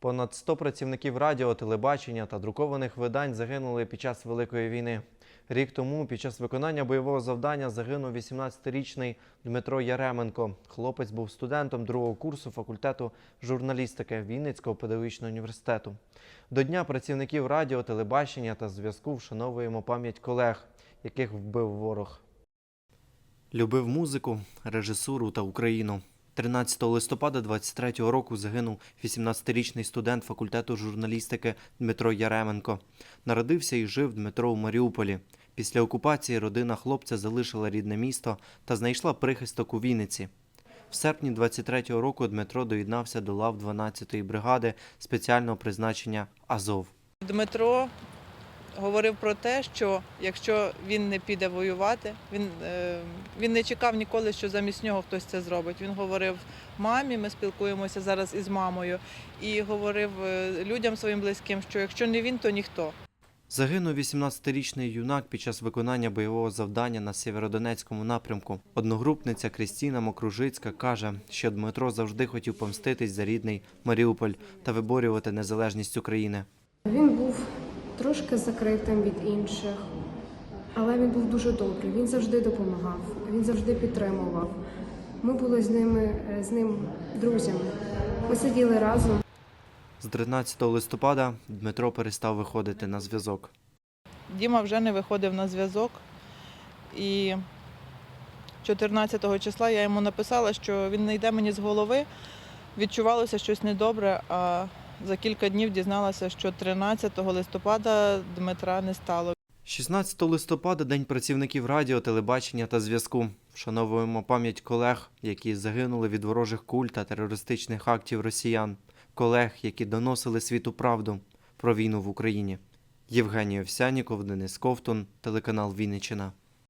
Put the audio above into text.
Понад 100 працівників радіо, телебачення та друкованих видань загинули під час Великої війни. Рік тому під час виконання бойового завдання загинув 18-річний Дмитро Яременко. Хлопець був студентом другого курсу факультету журналістики Вінницького педагогічного університету. До Дня працівників радіо, телебачення та зв'язку вшановуємо пам'ять колег, яких вбив ворог. Любив музику, режисуру та Україну. 13 листопада 23-го року загинув 18-річний студент факультету журналістики Дмитро Яременко. Народився і жив Дмитро у Маріуполі. Після окупації родина хлопця залишила рідне місто та знайшла прихисток у Вінниці. В серпні 23-го року Дмитро доєднався до лав 12-ї бригади спеціального призначення Азов. Дмитро говорив про те, що якщо він не піде воювати, він, е, він не чекав ніколи, що замість нього хтось це зробить. Він говорив мамі, ми спілкуємося зараз із мамою, і говорив е, людям своїм близьким, що якщо не він, то ніхто. Загинув 18-річний юнак під час виконання бойового завдання на Сєвєродонецькому напрямку. Одногрупниця Крістіна Мокружицька каже, що Дмитро завжди хотів помститись за рідний Маріуполь та виборювати незалежність України. Він був трошки закритим від інших, але він був дуже добрий. Він завжди допомагав, він завжди підтримував. Ми були з ними е, з ним друзями. Ми сиділи разом. З 13 листопада Дмитро перестав виходити на зв'язок. Діма вже не виходив на зв'язок. І 14 числа я йому написала, що він не йде мені з голови. Відчувалося щось недобре, а за кілька днів дізналася, що 13 листопада Дмитра не стало. 16 листопада День працівників радіо, телебачення та зв'язку. Вшановуємо пам'ять колег, які загинули від ворожих куль та терористичних актів росіян, колег, які доносили світу правду про війну в Україні. Євгеній Овсяніков, Денис Ковтун, телеканал Вінниччина.